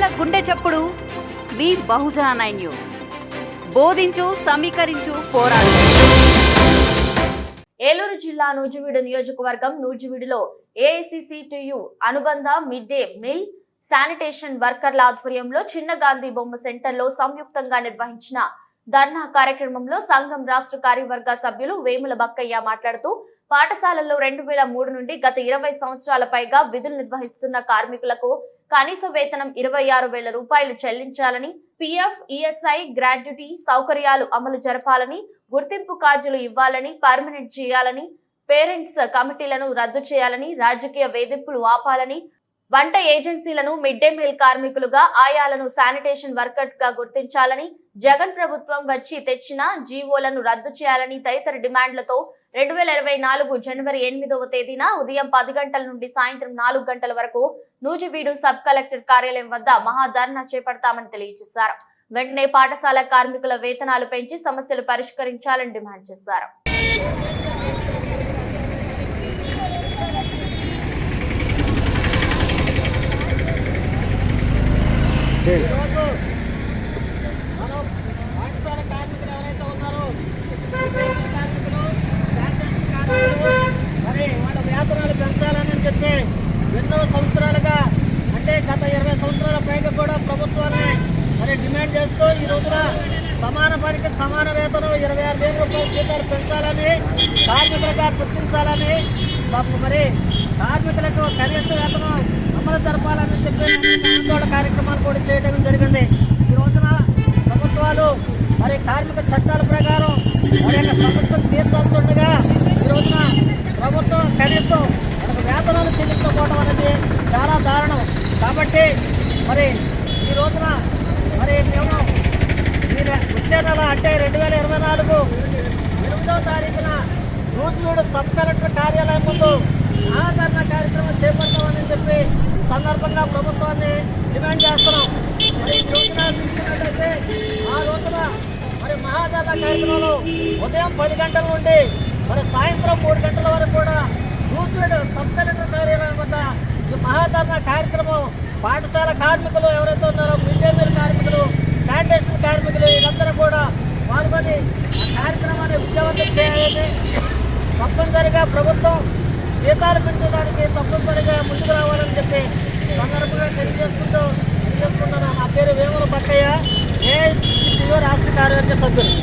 చప్పుడు. మీ Bahujan nine news. బోధించు సమీకరించు పోరాడు. ఏలూరు జిల్లా నూజివీడు నియోజకవర్గం నూజివీడులో ఏఐసిసిటియు అనుబంధ మిడ్ డే మీల్ శానిటేషన్ వర్కర్ల ఆధ్వర్యంలో చిన్న గాంధీ బొమ్మ సెంటర్లో సంయుక్తంగా నిర్వహించిన ధర్నా కార్యక్రమంలో సంఘం రాష్ట్ర కార్యవర్గ సభ్యులు వేముల బక్కయ్య మాట్లాడుతూ పాఠశాలల్లో రెండు వేల మూడు నుండి గత ఇరవై సంవత్సరాల పైగా విధులు నిర్వహిస్తున్న కార్మికులకు కనీస వేతనం ఇరవై ఆరు వేల రూపాయలు చెల్లించాలని పిఎఫ్ ఈఎస్ఐ గ్రాడ్యుటీ సౌకర్యాలు అమలు జరపాలని గుర్తింపు కార్డులు ఇవ్వాలని పర్మనెంట్ చేయాలని పేరెంట్స్ కమిటీలను రద్దు చేయాలని రాజకీయ వేధింపులు ఆపాలని వంట ఏజెన్సీలను మిడ్ డే మీల్ కార్మికులుగా ఆయాలను శానిటేషన్ వర్కర్స్గా గుర్తించాలని జగన్ ప్రభుత్వం వచ్చి తెచ్చిన జీవోలను రద్దు చేయాలని తదితర డిమాండ్లతో రెండు వేల ఇరవై నాలుగు జనవరి ఎనిమిదవ తేదీన ఉదయం పది గంటల నుండి సాయంత్రం నాలుగు గంటల వరకు నూజివీడు సబ్ కలెక్టర్ కార్యాలయం వద్ద మహాధర్నా చేపడతామని తెలియజేశారు. వెంటనే పాఠశాల కార్మికుల వేతనాలు పెంచి సమస్యలు పరిష్కరించాలని డిమాండ్ చేశారు ఈరోజు మనం పాఠశాల కార్మికులు ఎవరైతే ఉన్నారో రిపేరింగ్ కార్మికులు శానిటేషన్ కార్మికులు మరి వాళ్ళ వేతనాలు పెంచాలని చెప్పి ఎన్నో సంవత్సరాలుగా అంటే గత ఇరవై సంవత్సరాల పైగా కూడా ప్రభుత్వాన్ని మరి డిమాండ్ చేస్తూ ఈ రోజున సమాన పనికి సమాన వేతనం ఇరవై ఆరు వేల రూపాయల జీతాలు పెంచాలని కార్మికులుగా గుర్తించాలని మాకు మరి కార్మికులకు కనీస వేతనం అమలు జరపాలని చెప్పి ఆందోళన కార్యక్రమాలు కూడా చేయడం జరిగింది. ఈ రోజున ప్రభుత్వాలు మరి కార్మిక చట్టాల ప్రకారం వారి యొక్క సమస్యలు తీర్చాల్సిండగా ఈ రోజున ప్రభుత్వం కనీసం మనకు వేతనాలు చెల్లించకపోవడం అనేది చాలా దారుణం. కాబట్టి మరి ఈ రోజున మరి మేము వచ్చే నెల అంటే రెండు వేల ఇరవై నాలుగు ఎనిమిదో తారీఖున నూజివీడు సబ్ కలెక్టర్ కార్యాలయం ముందు ఆదరణ కార్యక్రమం చేపడతామని చెప్పి సందర్భంగా ప్రభుత్వాన్ని డిమాండ్ చేస్తున్నాం. మరి ఈ చూసినట్లయితే ఆ రోజున మరి మహాధరణ కార్యక్రమంలో ఉదయం పది గంటల నుండి మరి సాయంత్రం మూడు గంటల వరకు కూడా నూజివీడు సబ్ కలెక్టర్ కార్యాలయం వద్ద ఈ మహాధరణ కార్యక్రమం పాఠశాల కార్మికులు ఎవరైతే ఉన్నారో మిడ్ డే మీల్ కార్మికులు శానిటేషన్ కార్మికులు వీళ్ళందరూ కూడా పాల్గొని ఆ కార్యక్రమాన్ని విజయవంతం చేయాలని తప్పనిసరిగా ప్రభుత్వం జీతాలు పెంచడానికి తప్పనిసరిగా ముందుకు రావాలని చెప్పి సందర్భంగా తెలియజేసుకుంటూ తెలియజేసుకుంటున్నాను. నా పేరు వేముల బక్కయ్య ఏఐసిసియు రాష్ట్ర కార్యవర్గ సభ్యులు.